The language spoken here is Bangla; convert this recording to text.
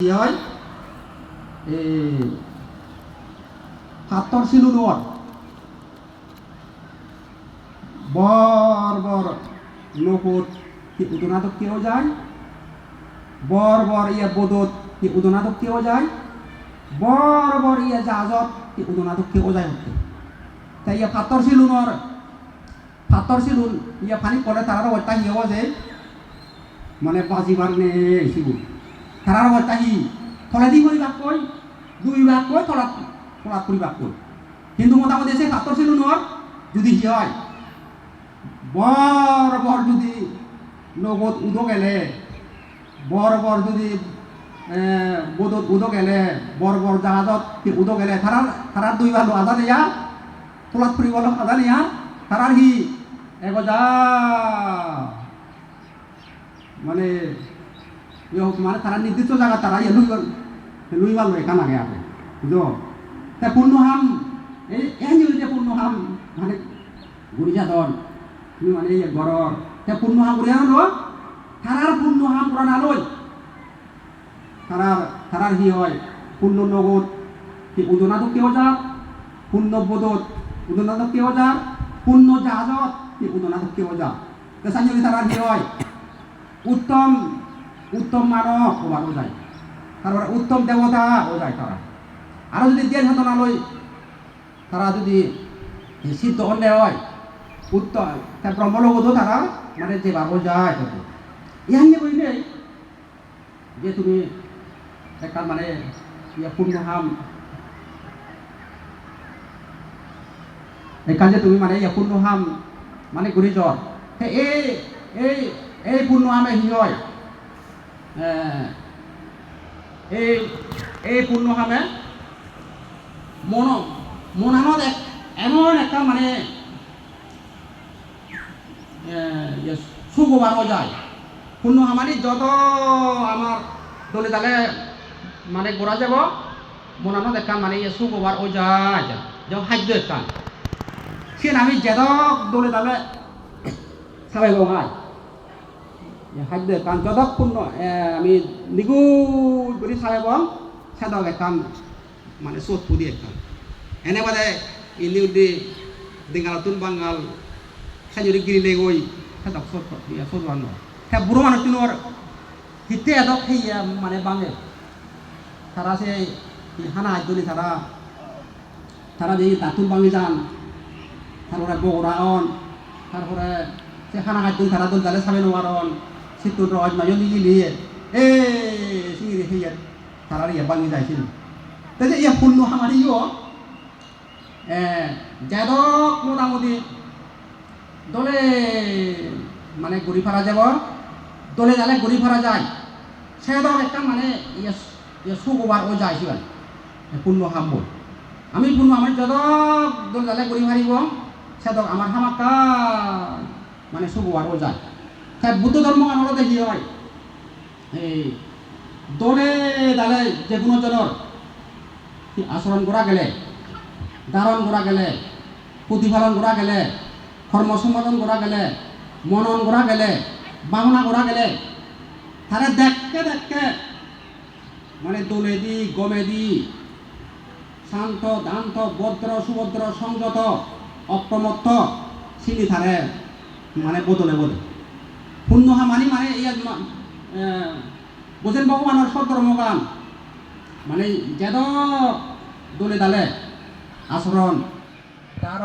কি হয়? নকুত কি উদনাটো কিয় যায়? বৰ ইয়ে বদত কি উদনাটো কিয় যায়? বৰ ইয়ে জাহাজত কি উদনাটো কিয় যায় হতে? তাই ইয়ে ফাতৰ চিলুনৰ ফাতৰ চিলুন ইয়ে পানী পৰে তাৰ অত্যা হিয় যে মানে বাজিবার নে সিবুর তারার অবস্থা হি থলে দি করিবাক কই দুই ভাগ কই থলা থলা করিবাক কই কিন্তু মোটামুটি এসে কাতর ছিল নর যদি কি হয় বর বর যদি নগদ উদো গেলে বর বর যদি বদত উদো গেলে বর বর জাহাজত উদো গেলে তারার তারার দুই ভাগ আদা নেয়া তোলাত ফুরিব আদা নেয়া তারার হি এগজা মানে ইয়ে হোক মানে তারা নির্দিষ্ট জায়গা তারা লুই লুই ভালো লয় কানা গে আপনি বুঝো তা পূর্ণ হাম, এই এই যে পূর্ণ হাম মানে গুড়িয়া দন তুমি মানে ইয়ে গরর তা পূর্ণ হাম গুড়িয়া হলো তারার পূর্ণ হাম পুরান আলোয় তারার তারার হি হয়? পূর্ণ নগদ কি উদনা তো কেউ যা পূর্ণ বোধত উদনা তো কেউ যা পূর্ণ জাহাজত, কি উদনা তো কেউ যা তা সাঞ্জলি তারার হি হয়? উত্তম উত্তম মানব ওবারও যায় তারপরে উত্তম দেবতা ও যায় তারা। আরও যদি দেন লই, তারা যদি সিদ্ধ অন্যায় হয়, উত্তম, তা ব্রহ্মলোকতো তারা মানে যে বাবু যায় তত ইহান যে বইলে যে তুমি একটা মানে ইয়া পূর্ণ হাম এখান যে তুমি মানে ইয়া পূর্ণ মানে ঘুরি জ্বর এই এই এই পূর্ণ হামে হি হয়? এই এই পূর্ণ হামে মন মনানত এক, এমন একটা মানে সুগোবারও যায়। পূর্ণ যত আমার দলে তালে মানে গোড়া যাব মনানত একটা মানে ইয়ে সুগোবার ও যায়। যেমন খাদ্য একটা। সে আমি যেদক দলে তালে সাবাই গাই খাদ্য কাম যতক্ষণ আমি নিগুণ করে চাই পাম সেদক একাম মানে চোট পুদি একাম এনে বাদে ইলি উদি দিঙালতুন বাঙ্গাল সাজুরি গিরিলে গই সেদক চোট চোট বান হ্যাঁ বুড়ো মানুষ তুনোর হিতে এদক সেই মানে বাঙে। তারা সে হানা আজলি তারা তারা যে দাতুন বাঙি যান। তারপরে বগরা অন তারপরে সে খানা খাদ্য তারা দল দালে সাবে নোয়ারন সিতুর রজ মাইও লিগি লিয়ে এ সিঙ্গি হেয়ার তারা ইয়ে বাঙি যাইছিল তাই যে ইয়ে আমার ইয়ে যাদক মোটামুটি দলে মানে ঘুরি ফারা যাব দলে যালে ঘুরি ফারা যায় সেদক একটা মানে ইয়ে সুগোবার ও যায় সিবান পূর্ণ হাম বল আমি পূর্ণ আমার যদক দলে যালে ঘুরি ফারিব সেদক আমার হামাকা মানে সুগোবার ও যায় তাই বুদ্ধ ধর্ম আমরা দেখি হয়? এই দলে দালে যে কোনো জনের আচরণ করা গেলে ধারণ করা গেলে প্রতিফলন করা গেলে কর্ম সম্পাদন করা গেলে, মনন করা গেলে ভাবনা করা গেলে তারে দেখকে দেখকে মানে দোলে দি গমে দি শান্ত, দান্ত ভদ্র সুভদ্র সংযত অপ্রমত্ত চিনি থারে মানে বদলে বদলে। শূন্য মানি মানে ইয়াত বোঝেন ভগবানের সধর্মগান মানে যেদ দলে দালে আচরণ। তার